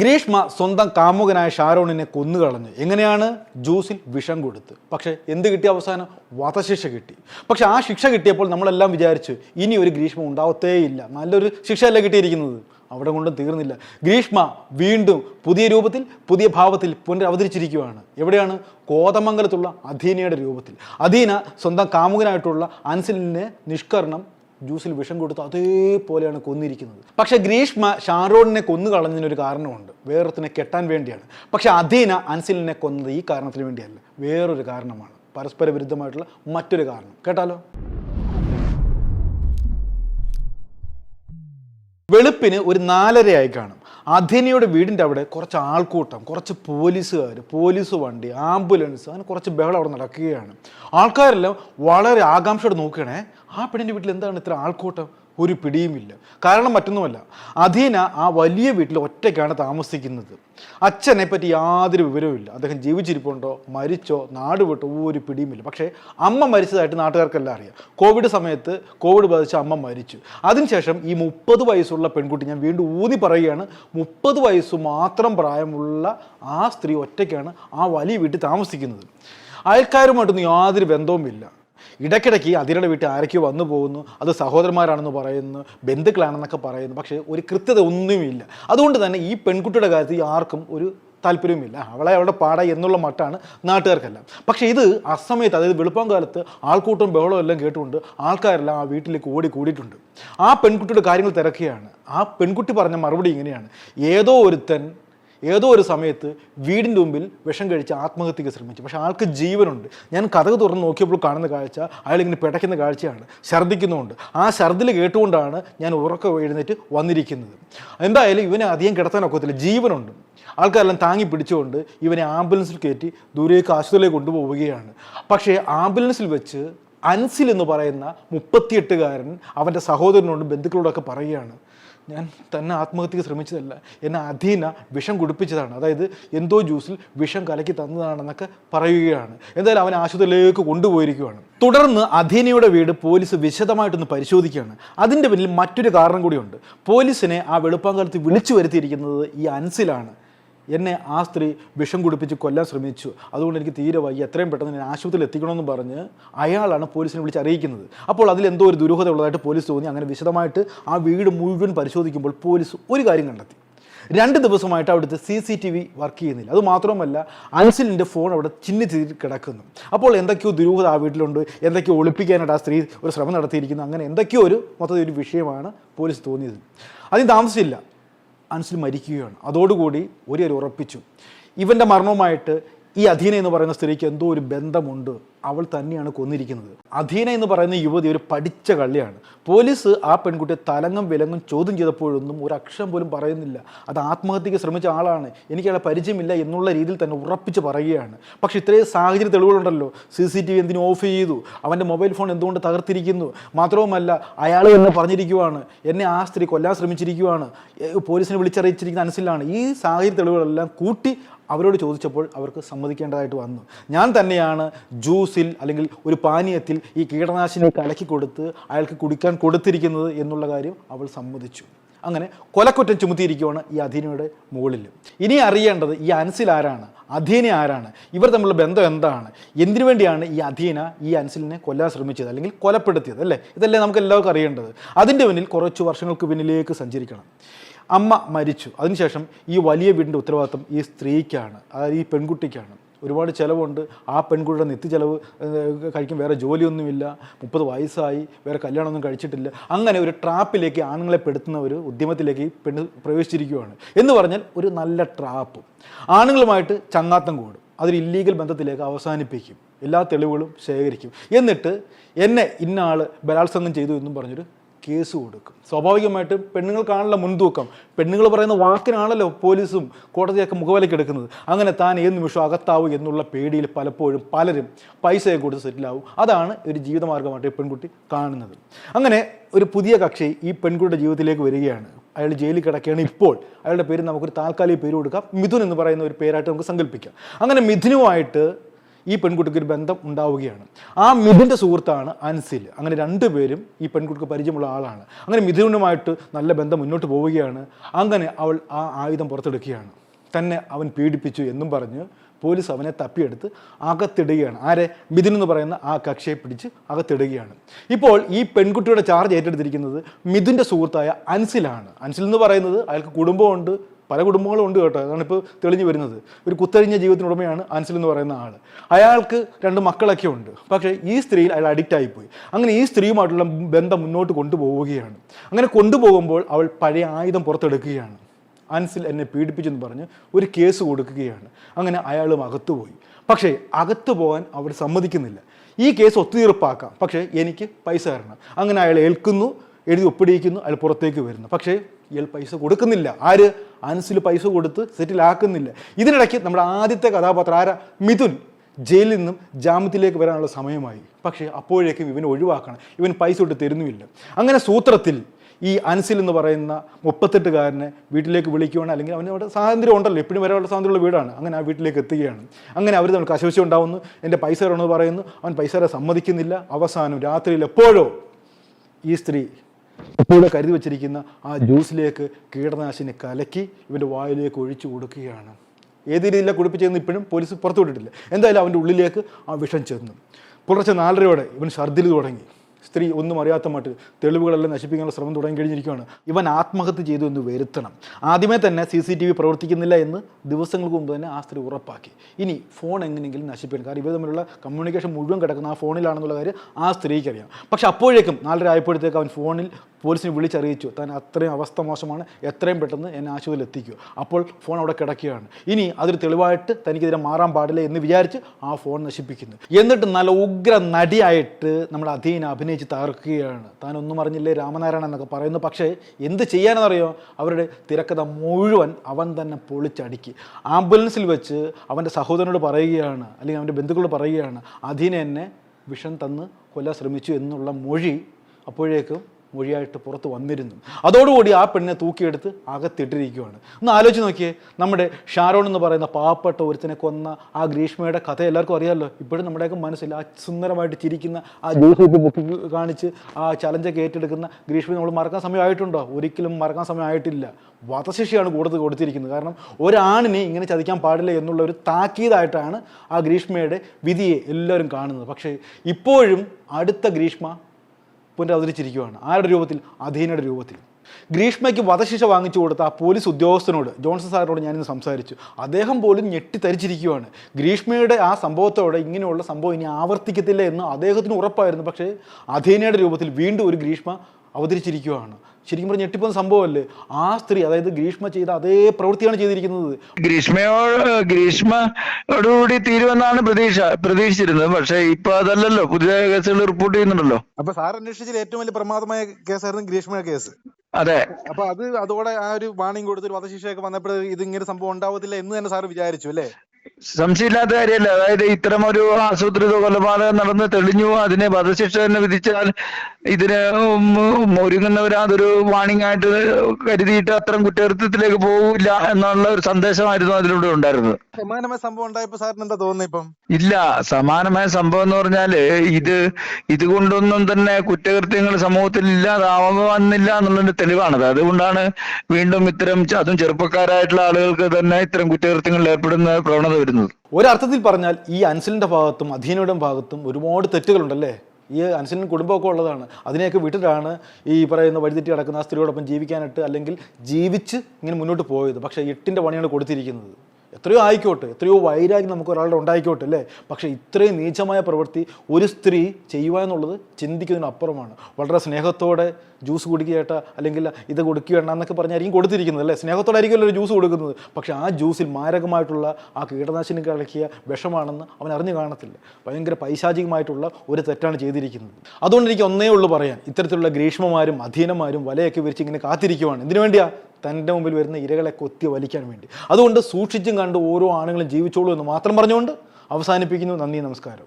ഗ്രീഷ്മ സ്വന്തം കാമുകനായ ഷാരോണിനെ കൊന്നുകളഞ്ഞു. എങ്ങനെയാണ്? ജ്യൂസിൽ വിഷം കൊടുത്ത്. പക്ഷെ എന്ത് കിട്ടിയ അവസാനം? വധശിക്ഷ കിട്ടി. പക്ഷെ ആ ശിക്ഷ കിട്ടിയപ്പോൾ നമ്മളെല്ലാം വിചാരിച്ചു ഇനി ഒരു ഗ്രീഷ്മ ഉണ്ടാവത്തേയില്ല. നല്ലൊരു ശിക്ഷയല്ല കിട്ടിയിരിക്കുന്നത്? അവിടെ കൊണ്ടും തീർന്നില്ല. ഗ്രീഷ്മ വീണ്ടും പുതിയ രൂപത്തിൽ പുതിയ ഭാവത്തിൽ പുനരവതരിച്ചിരിക്കുകയാണ്. എവിടെയാണ്? കോതമംഗലത്തുള്ള അധീനയുടെ രൂപത്തിൽ. അധീന സ്വന്തം കാമുകനായിട്ടുള്ള അൻസിലിനെ നിഷ്കരണം ജ്യൂസിൽ വിഷം കൊടുത്ത് അതേപോലെയാണ് കൊന്നിരിക്കുന്നത്. പക്ഷേ ഗ്രീഷ്മ ഷാറോണിനെ കൊന്നു കളഞ്ഞതിനൊരു കാരണമുണ്ട്. വേറൊരുത്തിനെ കെട്ടാൻ വേണ്ടിയാണ്. പക്ഷേ അധീന അൻസിലിനെ കൊന്നത് ഈ കാരണത്തിന് വേണ്ടിയല്ല. വേറൊരു കാരണമാണ്. പരസ്പര വിരുദ്ധമായിട്ടുള്ള മറ്റൊരു കാരണം. കേട്ടാലോ? വെളുപ്പിന് ഒരു നാലരയായി കാണും. അധീനയുടെ വീടിന്റെ അവിടെ കുറച്ച് ആൾക്കൂട്ടം കുറച്ച് പോലീസുകാർ പോലീസ് വണ്ടി ആംബുലൻസ് അങ്ങനെ കുറച്ച് ബഹളം അവിടെ നടക്കുകയാണ്. ആൾക്കാരെല്ലാം വളരെ ആകാംക്ഷയോടെ നോക്കുകയാണേ ആ പെണ്ണിന്റെ വീട്ടിൽ എന്താണ് ഇത്ര ആൾക്കൂട്ടം? ഒരു പിടിയുമില്ല കാരണം മറ്റൊന്നുമല്ല അധീന ആ വലിയ വീട്ടിൽ ഒറ്റയ്ക്കാണ് താമസിക്കുന്നത്. അച്ഛനെ പറ്റി യാതൊരു വിവരവുമില്ല അദ്ദേഹം ജീവിച്ചിരിപ്പുണ്ടോ? മരിച്ചോ? നാട് വിട്ടോ? ഒരു പിടിയുമില്ല പക്ഷേ അമ്മ മരിച്ചതായിട്ട് നാട്ടുകാർക്കെല്ലാം അറിയാം. കോവിഡ് സമയത്ത് കോവിഡ് ബാധിച്ച അമ്മ മരിച്ചു. അതിനുശേഷം ഈ മുപ്പത് വയസ്സുള്ള പെൺകുട്ടി ഞാൻ വീണ്ടും ഊന്നി പറയുകയാണ് മുപ്പത് വയസ്സ് മാത്രം പ്രായമുള്ള ആ സ്ത്രീ ഒറ്റയ്ക്കാണ് ആ വലിയ വീട്ടിൽ താമസിക്കുന്നത്. അയൽക്കാരുമായിട്ടൊന്നും യാതൊരു ബന്ധവുമില്ല. ഇടയ്ക്കിടയ്ക്ക് അതിരുടെ വീട്ടിൽ ആരൊക്കെയോ വന്നു പോകുന്നു അത് സഹോദരന്മാരാണെന്ന് പറയുന്നു ബന്ധുക്കളാണെന്നൊക്കെ പറയുന്നു. പക്ഷേ ഒരു കൃത്യത ഒന്നുമില്ല. അതുകൊണ്ട് തന്നെ ഈ പെൺകുട്ടിയുടെ കാര്യത്തിൽ ആർക്കും ഒരു താല്പര്യവുമില്ല. അവളെ അവളുടെ പാട എന്നുള്ള മട്ടാണ് നാട്ടുകാർക്കെല്ലാം. പക്ഷേ ഇത് അസമയത്ത് അതായത് വെളുപ്പം കാലത്ത് ആൾക്കൂട്ടം ബഹളവും എല്ലാം കേട്ടുകൊണ്ട് ആൾക്കാരെല്ലാം ആ വീട്ടിലേക്ക് ഓടി കൂടിയിട്ടുണ്ട്. ആ പെൺകുട്ടിയുടെ കാര്യങ്ങൾ തിരക്കുകയാണ്. ആ പെൺകുട്ടി പറഞ്ഞ മറുപടി ഇങ്ങനെയാണ്. ഏതോ ഒരുത്തൻ ഏതോ ഒരു സമയത്ത് വീടിന്റെ മുമ്പിൽ വിഷം കഴിച്ച് ആത്മഹത്യക്ക് ശ്രമിച്ചു. പക്ഷേ ആൾക്ക് ജീവനുണ്ട്. ഞാൻ കഥക് തുറന്ന് നോക്കിയപ്പോൾ കാണുന്ന കാഴ്ച അയാളിങ്ങനെ പിടയ്ക്കുന്ന കാഴ്ചയാണ്. ഛർദ്ദിക്കുന്നുമുണ്ട് ആ ഛർദ്ദിൽ കേട്ടുകൊണ്ടാണ് ഞാൻ ഉറക്കം എഴുന്നേറ്റ് വന്നിരിക്കുന്നത്. എന്തായാലും ഇവനെ അധികം കിടത്താൻ ഒക്കത്തില്ല. ജീവനുണ്ട്. ആൾക്കാരെല്ലാം താങ്ങി പിടിച്ചുകൊണ്ട് ഇവനെ ആംബുലൻസിൽ കയറ്റി ദൂരേക്ക് ആശുപത്രിയിലേക്ക് കൊണ്ടുപോവുകയാണ്. പക്ഷേ ആംബുലൻസിൽ വെച്ച് അൻസിൽ എന്ന് പറയുന്ന മുപ്പത്തിയെട്ടുകാരൻ അവന്റെ സഹോദരനോടും ബന്ധുക്കളോടൊക്കെ പറയുകയാണ്. ഞാൻ തന്നെ ആത്മഹത്യക്ക് ശ്രമിച്ചതല്ല. എന്നെ അധീന വിഷം കുടിപ്പിച്ചതാണ്. അതായത് എന്തോ ജ്യൂസിൽ വിഷം കലക്കി തന്നതാണെന്നൊക്കെ പറയുകയാണ്. എന്തായാലും അവൻ ആശുപത്രിയിലേക്ക് കൊണ്ടുപോയിരിക്കുകയാണ്. തുടർന്ന് അധീനയുടെ വീട് പോലീസ് വിശദമായിട്ടൊന്ന് പരിശോധിക്കുകയാണ്. അതിന്റെ പിന്നിൽ മറ്റൊരു കാരണം കൂടിയുണ്ട്. പോലീസിനെ ആ വെളുപ്പാങ്കാലത്ത് വിളിച്ചു വരുത്തിയിരിക്കുന്നത് ഈ അൻസിലാണ്. എന്നെ ആ സ്ത്രീ വിഷം കുടിപ്പിച്ച് കൊല്ലാൻ ശ്രമിച്ചു. അതുകൊണ്ട് എനിക്ക് തീരെ വയ്യ. എത്രയും പെട്ടെന്ന് എന്നെ ആശുപത്രിയിൽ എത്തിക്കണമെന്ന് പറഞ്ഞ് അയാളാണ് പോലീസിനെ വിളിച്ച് അറിയിക്കുന്നത്. അപ്പോൾ അതിൽ എന്തോ ഒരു ദുരൂഹത ഉള്ളതായിട്ട് പോലീസ് തോന്നി. അങ്ങനെ വിശദമായിട്ട് ആ വീട് മുഴുവൻ പരിശോധിക്കുമ്പോൾ പോലീസ് ഒരു കാര്യം കണ്ടെത്തി. രണ്ട് ദിവസമായിട്ട് അവിടുത്തെ C C T V work ചെയ്യുന്നില്ല. അത് മാത്രമല്ല അൻസിലിന്റെ ഫോൺ അവിടെ തീരി കിടക്കുന്നു. അപ്പോൾ എന്തൊക്കെയോ ദുരൂഹത ആ വീട്ടിലുണ്ട്. എന്തൊക്കെയോ ഒളിപ്പിക്കാനായിട്ട് ആ സ്ത്രീ ഒരു ശ്രമം നടത്തിയിരിക്കുന്നു. അങ്ങനെ എന്തൊക്കെയോ ഒരു മൊത്തത്തിൽ ഒരു വിഷയമാണ് പോലീസ് തോന്നിയത്. അതിന് താമസിച്ചില്ല. അൻസിൽ മരിക്കുകയാണ്. അതോടുകൂടി ഒരു ഉറപ്പിച്ചു. ഇവന്റെ മരണവുമായിട്ട് ഈ അധീന എന്ന് പറയുന്ന സ്ത്രീക്ക് എന്തോ ഒരു ബന്ധമുണ്ട്. അവൾ തന്നെയാണ് കൊന്നിരിക്കുന്നത്. അധീന എന്ന് പറയുന്ന യുവതി ഒരു പഠിച്ച കള്ളിയാണ്. പോലീസ് ആ പെൺകുട്ടിയെ തലങ്ങും വിലങ്ങും ചോദ്യം ചെയ്തപ്പോഴൊന്നും ഒരു അക്ഷരം പോലും പറയുന്നില്ല. അത് ആത്മഹത്യക്ക് ശ്രമിച്ച ആളാണ്. എനിക്കയാളെ പരിചയമില്ല എന്നുള്ള രീതിയിൽ തന്നെ ഉറപ്പിച്ച് പറയുകയാണ്. പക്ഷേ ഇത്രയും സാഹചര്യ തെളിവുകളുണ്ടല്ലോ. സി സി ടി വി എന്തിനു ഓഫ് ചെയ്തു? അവന്റെ മൊബൈൽ ഫോൺ എന്തുകൊണ്ട് തകർത്തിരിക്കുന്നു? മാത്രവുമല്ല അയാൾ തന്നെ പറഞ്ഞിരിക്കുവാണ്. എന്നെ ആ സ്ത്രീ കൊല്ലാൻ ശ്രമിച്ചിരിക്കുവാണ്. പോലീസിനെ വിളിച്ചറിയിച്ചിരിക്കുന്ന അനുസരിച്ചാണ് ഈ സാഹചര്യ തെളിവുകളെല്ലാം കൂട്ടി അവരോട് ചോദിച്ചപ്പോൾ അവർക്ക് സമ്മതിക്കേണ്ടതായിട്ട് വന്നു. ഞാൻ തന്നെയാണ് ജ്യൂസിൽ അല്ലെങ്കിൽ ഒരു പാനീയത്തിൽ ഈ കീടനാശിനി കലക്കി കൊടുത്ത് അയാൾക്ക് കുടിക്കാൻ കൊടുത്തിരിക്കുന്നത് എന്നുള്ള കാര്യം അവൾ സമ്മതിച്ചു. അങ്ങനെ കൊലക്കുറ്റം ചുമത്തിയിരിക്കുകയാണ് ഈ അധീനയുടെ മുകളിൽ. ഇനി അറിയേണ്ടത് ഈ അൻസിൽ ആരാണ്? അധീന ആരാണ്? ഇവർ തമ്മിലുള്ള ബന്ധം എന്താണ്? എന്തിനു വേണ്ടിയാണ് ഈ അധീന ഈ അൻസിലിനെ കൊല്ലാൻ ശ്രമിച്ചത് അല്ലെങ്കിൽ കൊലപ്പെടുത്തിയത് അല്ലേ? ഇതല്ലേ നമുക്ക് എല്ലാവർക്കും അറിയേണ്ടത്. അതിന്റെ പിന്നിൽ കുറച്ച് വർഷങ്ങൾക്ക് പിന്നിലേക്ക് സഞ്ചരിക്കണം. അമ്മ മരിച്ചു. അതിനുശേഷം ഈ വലിയ വീടിന്റെ ഉത്തരവാദിത്വം ഈ സ്ത്രീക്കാണ്. അതായത് ഈ പെൺകുട്ടിക്കാണ്. ഒരുപാട് ചിലവുണ്ട്. ആ പെൺകുട്ടിയുടെ നിത്യ ചിലവ് കഴിക്കും. വേറെ ജോലിയൊന്നുമില്ല. മുപ്പത് വയസ്സായി. വേറെ കല്യാണമൊന്നും കഴിച്ചിട്ടില്ല. അങ്ങനെ ഒരു ട്രാപ്പിലേക്ക് ആണുങ്ങളെ പെടുത്തുന്ന ഒരു ഉദ്യമത്തിലേക്ക് പെണ്ണ് പ്രവേശിച്ചിരിക്കുകയാണ്. എന്ന് പറഞ്ഞാൽ ഒരു നല്ല ട്രാപ്പ്. ആണുങ്ങളുമായിട്ട് ചങ്ങാത്തം കൂടും. അതൊരു ഇല്ലീഗൽ ബന്ധത്തിലേക്ക് അവസാനിപ്പിക്കും. എല്ലാ തെളിവുകളും ശേഖരിക്കും. എന്നിട്ട് എന്നെ ഇന്ന ആൾ ബലാത്സംഗം ചെയ്തു എന്നും പറഞ്ഞൊരു കേസ് കൊടുക്കും. സ്വാഭാവികമായിട്ടും പെണ്ണുങ്ങൾക്കാണല്ലോ മുൻതൂക്കം പെണ്ണുങ്ങൾ പറയുന്ന വാക്കിനാണല്ലോ പോലീസും കോടതിയൊക്കെ മുഖവിലേക്ക് എടുക്കുന്നത്. അങ്ങനെ താൻ ഏത് നിമിഷം അകത്താവും എന്നുള്ള പേടിയിൽ പലപ്പോഴും പലരും പൈസയൊക്കെ കൊടുത്ത് സെറ്റിലാവും അതാണ് ഒരു ജീവിതമാർഗമായിട്ട് പെൺകുട്ടി കാണുന്നത്. അങ്ങനെ ഒരു പുതിയ കക്ഷി ഈ പെൺകുട്ടിയുടെ ജീവിതത്തിലേക്ക് വരികയാണ്. അയാൾ ജയിലിൽ കിടക്കുകയാണ് ഇപ്പോൾ. അയാളുടെ പേര് നമുക്കൊരു താൽക്കാലിക പേര് കൊടുക്കാം. മിഥുൻ എന്ന് പറയുന്ന ഒരു പേരായിട്ട് നമുക്ക് സങ്കല്പിക്കാം. അങ്ങനെ മിഥുനുമായിട്ട് ഈ പെൺകുട്ടിക്ക് ഒരു ബന്ധം ഉണ്ടാവുകയാണ്. ആ മിഥുന്റെ സുഹൃത്താണ് അൻസിൽ. അങ്ങനെ രണ്ടുപേരും ഈ പെൺകുട്ടിക്ക് പരിചയമുള്ള ആളാണ്. അങ്ങനെ മിഥുനുമായിട്ട് നല്ല ബന്ധം മുന്നോട്ട് പോവുകയാണ്. അങ്ങനെ അവൾ ആ ആയുധം പുറത്തെടുക്കുകയാണ്. തന്നെ അവൻ പീഡിപ്പിച്ചു എന്നും പറഞ്ഞ് പോലീസ് അവനെ തപ്പിയെടുത്ത് അകത്തിടുകയാണ്. ആരെ? മിഥുൻ എന്ന് പറയുന്ന ആ കക്ഷിയെ പിടിച്ച് അകത്തിടുകയാണ്. ഇപ്പോൾ ഈ പെൺകുട്ടിയുടെ ചാർജ് ഏറ്റെടുത്തിരിക്കുന്നത് മിഥുന്റെ സുഹൃത്തായ അൻസിലാണ്. അൻസിൽ എന്ന് പറയുന്നത് അയാൾക്ക് കുടുംബമുണ്ട് പല കുടുംബങ്ങളും ഉണ്ട് കേട്ടോ. അതാണ് ഇപ്പോൾ തെളിഞ്ഞു വരുന്നത്. ഒരു കുത്തഴിഞ്ഞ ജീവിതത്തിനുടമയാണ് ആൻസിൽ എന്ന് പറയുന്ന ആൾ. അയാൾക്ക് രണ്ട് മക്കളൊക്കെ ഉണ്ട് പക്ഷേ ഈ സ്ത്രീയിൽ അയാൾ അഡിക്റ്റ് ആയിപ്പോയി. അങ്ങനെ ഈ സ്ത്രീയുമായിട്ടുള്ള ബന്ധം മുന്നോട്ട് കൊണ്ടുപോവുകയാണ്. അങ്ങനെ കൊണ്ടുപോകുമ്പോൾ അവൾ പഴയ ആയുധം പുറത്തെടുക്കുകയാണ്. അൻസിൽ എന്നെ പീഡിപ്പിച്ചെന്ന് പറഞ്ഞ് ഒരു കേസ് കൊടുക്കുകയാണ്. അങ്ങനെ അയാളും അകത്തുപോയി. പക്ഷേ അകത്തു പോകാൻ അവർ സമ്മതിക്കുന്നില്ല. ഈ കേസ് ഒത്തുതീർപ്പാക്കാം. പക്ഷേ എനിക്ക് പൈസ തരണം. അങ്ങനെ അയാൾ ഏൽക്കുന്നു എഴുതി ഒപ്പിടിയിക്കുന്നു അയാൾ പുറത്തേക്ക് വരുന്നു. പക്ഷേ ഇയാൾ പൈസ കൊടുക്കുന്നില്ല. ആര്? അൻസിൽ പൈസ കൊടുത്ത് സെറ്റിലാക്കുന്നില്ല ഇതിനിടയ്ക്ക് നമ്മുടെ ആദ്യത്തെ കഥാപാത്രം ആരാ? മിഥുൻ. ജയിലിൽ നിന്നും ജാമ്യത്തിലേക്ക് വരാനുള്ള സമയമായി. പക്ഷേ അപ്പോഴേക്കും ഇവൻ ഒഴിവാക്കണം. ഇവൻ പൈസ കൊടുത്ത് തരുന്നുമില്ല. അങ്ങനെ സൂത്രത്തിൽ ഈ അൻസിൽ എന്ന് പറയുന്ന മുപ്പത്തെട്ടുകാരനെ വീട്ടിലേക്ക് വിളിക്കുകയാണ് അല്ലെങ്കിൽ അവന് അവിടെ സ്വാതന്ത്ര്യം ഉണ്ടല്ലോ. എപ്പോഴും വരാനുള്ള സ്വാതന്ത്ര്യമുള്ള വീടാണ്. അങ്ങനെ ആ വീട്ടിലേക്ക് എത്തുകയാണ്. അങ്ങനെ അവർ തമ്മിൽ കശവശം ഉണ്ടാവുന്നു എന്റെ പൈസ തരണമെന്ന് പറയുന്നു. അവൻ പൈസ സമ്മതിക്കുന്നില്ല. അവസാനം രാത്രിയിൽ എപ്പോഴോ ഈ സ്ത്രീ എപ്പോഴും കരുതി വെച്ചിരിക്കുന്ന ആ ജ്യൂസിലേക്ക് കീടനാശിനി കലക്കി ഇവന്റെ വായിലേക്ക് ഒഴിച്ചു കൊടുക്കുകയാണ്. ഏത് രീതിയിലാണ് കുടിപ്പിച്ചതെന്ന് ഇപ്പോഴും പോലീസ് പുറത്തു വിട്ടിട്ടില്ല എന്തായാലും അവന്റെ ഉള്ളിലേക്ക് ആ വിഷം ചെന്നു. പുലർച്ചെ നാലരയോടെ ഇവൻ ഛർദിൽ തുടങ്ങി. സ്ത്രീ ഒന്നും അറിയാത്ത മട്ട് തെളിവുകളെല്ലാം നശിപ്പിക്കാനുള്ള ശ്രമം തുടങ്ങി കഴിഞ്ഞിരിക്കുകയാണ്. ഇവൻ ആത്മഹത്യ ചെയ്തു എന്ന് വരുത്തണം. ആദ്യമേ തന്നെ സി സി ടി വി പ്രവർത്തിക്കുന്നില്ല എന്ന് ദിവസങ്ങൾക്ക് മുമ്പ് തന്നെ ആ സ്ത്രീ ഉറപ്പാക്കി. ഇനി ഫോൺ എങ്ങനെയെങ്കിലും നശിപ്പിക്കണം. കാരണം ഇവ തമ്മിലുള്ള കമ്മ്യൂണിക്കേഷൻ മുഴുവൻ കിടക്കുന്ന ആ ഫോണിലാണെന്നുള്ള കാര്യം ആ സ്ത്രീക്ക് അറിയാം പക്ഷെ അപ്പോഴേക്കും നാലര ആയപ്പോഴത്തേക്ക് അവൻ ഫോണിൽ പോലീസിനെ വിളിച്ചറിയിച്ചു. താൻ അത്രയും അവസ്ഥ മോശമാണ് എത്രയും പെട്ടെന്ന് എന്നെ ആശുപത്രിയിൽ എത്തിക്കുക അപ്പോൾ ഫോൺ അവിടെ കിടക്കുകയാണ്. ഇനി അതൊരു തെളിവായിട്ട് തനിക്കെതിരെ മാറാൻ പാടില്ല എന്ന് വിചാരിച്ച് ആ ഫോൺ നശിപ്പിക്കുന്നു. എന്നിട്ട് നല്ല ഉഗ്ര നടിയായിട്ട് നമ്മുടെ അധീന അഭിനയിച്ച് തകർക്കുകയാണ്. താൻ ഒന്നും അറിഞ്ഞില്ലേ രാമനാരായണൻ എന്നൊക്കെ പറയുന്നു. പക്ഷേ എന്ത് ചെയ്യാനെന്നറിയോ? അവരുടെ തിരക്കഥ മുഴുവൻ അവൻ തന്നെ പൊളിച്ചടുക്കി. ആംബുലൻസിൽ വെച്ച് അവന്റെ സഹോദരനോട് പറയുകയാണ് അല്ലെങ്കിൽ അവന്റെ ബന്ധുക്കളോട് പറയുകയാണ് അധീന എന്നെ വിഷം തന്ന് കൊല്ലാൻ ശ്രമിച്ചു എന്നുള്ള മൊഴി അപ്പോഴേക്കും മൊഴിയായിട്ട് പുറത്ത് വന്നിരുന്നു. അതോടുകൂടി ആ പെണ്ണിനെ തൂക്കിയെടുത്ത് അകത്തിട്ടിരിക്കുകയാണ് ഒന്ന് ആലോചിച്ച് നോക്കിയേ നമ്മുടെ ഷാരോൺ എന്ന് പറയുന്ന പാവപ്പെട്ട ഒരുത്തിനെ കൊന്ന ആ ഗ്രീഷ്മയുടെ കഥ എല്ലാവർക്കും അറിയാമല്ലോ ഇപ്പോഴും നമ്മുടെയൊക്കെ മനസ്സിൽ ആ സുന്ദരമായിട്ട് ചിരിക്കുന്ന ആ ജ്യൂസൊക്കെ പൊക്കി കാണിച്ച് ആ ചലഞ്ചൊക്കെ ഏറ്റെടുക്കുന്ന ഗ്രീഷ്മ നമ്മൾ മറക്കാൻ സമയമായിട്ടുണ്ടോ? ഒരിക്കലും മറക്കാൻ സമയമായിട്ടില്ല. വധശിക്ഷയാണ് കൂടുതൽ കൊടുത്തിരിക്കുന്നത്. കാരണം ഒരാണിനെ ഇങ്ങനെ ചതിക്കാൻ പാടില്ല എന്നുള്ള ഒരു താക്കീതായിട്ടാണ് ആ ഗ്രീഷ്മയുടെ വിധിയെ എല്ലാവരും കാണുന്നത്. പക്ഷേ ഇപ്പോഴും അടുത്ത ഗ്രീഷ്മ പുനരവതരിച്ചിരിക്കുകയാണ് ആരുടെ രൂപത്തിൽ? അധീനയുടെ രൂപത്തിൽ. ഗ്രീഷ്മയ്ക്ക് വധശിക്ഷ വാങ്ങിച്ചു കൊടുത്ത ആ പോലീസ് ഉദ്യോഗസ്ഥനോട് ജോൺസൺ സാറിനോട് ഞാനിന്ന് സംസാരിച്ചു. അദ്ദേഹം പോലും ഞെട്ടിത്തരിച്ചിരിക്കുകയാണ് ഗ്രീഷ്മയുടെ ആ സംഭവത്തോടെ ഇങ്ങനെയുള്ള സംഭവം ഇനി ആവർത്തിക്കത്തില്ല എന്ന് അദ്ദേഹത്തിന് ഉറപ്പായിരുന്നു. പക്ഷേ അധീനയുടെ രൂപത്തിൽ വീണ്ടും ഒരു ഗ്രീഷ്മ അവതരിച്ചിരിക്കുകയാണ് ശരിക്കും പറഞ്ഞ ഞെട്ടിപ്പോ സംഭവമല്ലേ? ആ സ്ത്രീ അതായത് ഗ്രീഷ്മ ചെയ്ത അതേ പ്രവൃത്തിയാണ് ചെയ്തിരിക്കുന്നത്. ഗ്രീഷ്മയോ ഗ്രീഷ്മയോടുകൂടി തീരുമെന്നാണ് പ്രതീക്ഷ പ്രതീക്ഷിച്ചിരുന്നത്. പക്ഷേ ഇപ്പൊ അതല്ലല്ലോ. പുതിയ കേസുകൾ റിപ്പോർട്ട് ചെയ്യുന്നുണ്ടല്ലോ. അപ്പൊ സാർ അന്വേഷിച്ചതിൽ ഏറ്റവും വലിയ പ്രമാദമായ കേസായിരുന്നു ഗ്രീഷ്മ കേസ്. അതെ. അപ്പൊ അത് അതോടെ ആ ഒരു വാണിംഗ് കൊടുത്ത് ഒരു വധശിക്ഷയൊക്കെ വന്നപ്പോൾ ഇത് ഇങ്ങനെ സംഭവം ഉണ്ടാവത്തില്ല എന്ന് തന്നെ സാർ വിചാരിച്ചു അല്ലേ? സംശയമില്ലാത്ത കാര്യമല്ല. അതായത് ഇത്തരം ഒരു ആസൂത്രിത കൊലപാതകം നടന്ന് തെളിഞ്ഞു. അതിനെ വധശിക്ഷ തന്നെ വിധിച്ചാൽ ഇതിന് ഒരുങ്ങുന്നവർ അതൊരു വാണിംഗ് ആയിട്ട് കരുതിയിട്ട് അത്തരം കുറ്റകൃത്യത്തിലേക്ക് പോകില്ല എന്നുള്ള ഒരു സന്ദേശമായിരുന്നു അതിലൂടെ ഉണ്ടായിരുന്നത്. സമാനമായ സംഭവം ഉണ്ടായപ്പോ സാറിന് എന്താ തോന്നുന്നത് ഇപ്പം? ഇല്ല. സമാനമായ സംഭവം എന്ന് പറഞ്ഞാൽ ഇത് ഇതുകൊണ്ടൊന്നും തന്നെ കുറ്റകൃത്യങ്ങൾ സമൂഹത്തിൽ ഇല്ലാതാവുന്നില്ല എന്നുള്ളതിന്റെ തെളിവാണത്. അതുകൊണ്ടാണ് വീണ്ടും ഇത്തരം അതും ചെറുപ്പക്കാരായിട്ടുള്ള ആളുകൾക്ക് തന്നെ ഇത്തരം കുറ്റകൃത്യങ്ങളിൽ ഏർപ്പെടുന്ന പ്രവണത വരുന്നത്. ഒരർത്ഥത്തിൽ പറഞ്ഞാൽ ഈ അൻസലിന്റെ ഭാഗത്തും അധീനയുടെ ഭാഗത്തും ഒരുപാട് തെറ്റുകളുണ്ടല്ലേ? ഈ അൻസലിന് കുടുംബമൊക്കെ ഉള്ളതാണ്. അതിനെയൊക്കെ വിട്ടിട്ടാണ് ഈ പറയുന്ന വഴിതെറ്റി കിടക്കുന്ന ആ സ്ത്രീയോടൊപ്പം ജീവിക്കാനായിട്ട് അല്ലെങ്കിൽ ജീവിച്ച് ഇങ്ങനെ മുന്നോട്ട് പോയത്. പക്ഷേ എട്ടിന്റെ പണിയാണ് കൊടുത്തിരിക്കുന്നത്. എത്രയോ ആയിക്കോട്ടെ എത്രയോ വൈരാഗ്യം നമുക്ക് ഒരാളുടെ ഉണ്ടായിക്കോട്ടെ അല്ലേ? പക്ഷേ ഇത്രയും നീചമായ പ്രവൃത്തി ഒരു സ്ത്രീ ചെയ്യുക എന്നുള്ളത് ചിന്തിക്കുന്നതിനപ്പുറമാണ്. വളരെ സ്നേഹത്തോടെ ജ്യൂസ് കുടിക്കുകയേട്ട അല്ലെങ്കിൽ ഇത് കൊടുക്കുക എന്നൊക്കെ പറഞ്ഞായിരിക്കും കൊടുത്തിരിക്കുന്നത് അല്ലേ? സ്നേഹത്തോടെ ആയിരിക്കുമല്ലോ ജ്യൂസ് കൊടുക്കുന്നത്. പക്ഷേ ആ ജ്യൂസിൽ മാരകമായിട്ടുള്ള ആ കീടനാശിനി കലക്കിയ വിഷമാണെന്ന് അവൻ അറിഞ്ഞു കാണത്തില്ല. ഭയങ്കര പൈശാചികമായിട്ടുള്ള ഒരു തെറ്റാണ് ചെയ്തിരിക്കുന്നത്. അതുകൊണ്ട് എനിക്ക് ഒന്നേ ഉള്ളൂ പറയാൻ. ഇത്തരത്തിലുള്ള ഗ്രീഷ്മമാരും അധീനമാരും വലയൊക്കെ വിരിച്ച് ഇങ്ങനെ കാത്തിരിക്കുവാണ്. എന്തിനു വേണ്ടിയാ? തന്റെ മുമ്പിൽ വരുന്ന ഇരകളെ കൊത്തി വലിക്കാൻ വേണ്ടി. അതുകൊണ്ട് സൂക്ഷിച്ചും കണ്ട് ഓരോ ആണുങ്ങളും ജീവിച്ചോളൂ എന്ന് മാത്രം പറഞ്ഞുകൊണ്ട് അവസാനിപ്പിക്കുന്നു. നന്ദി നമസ്കാരം.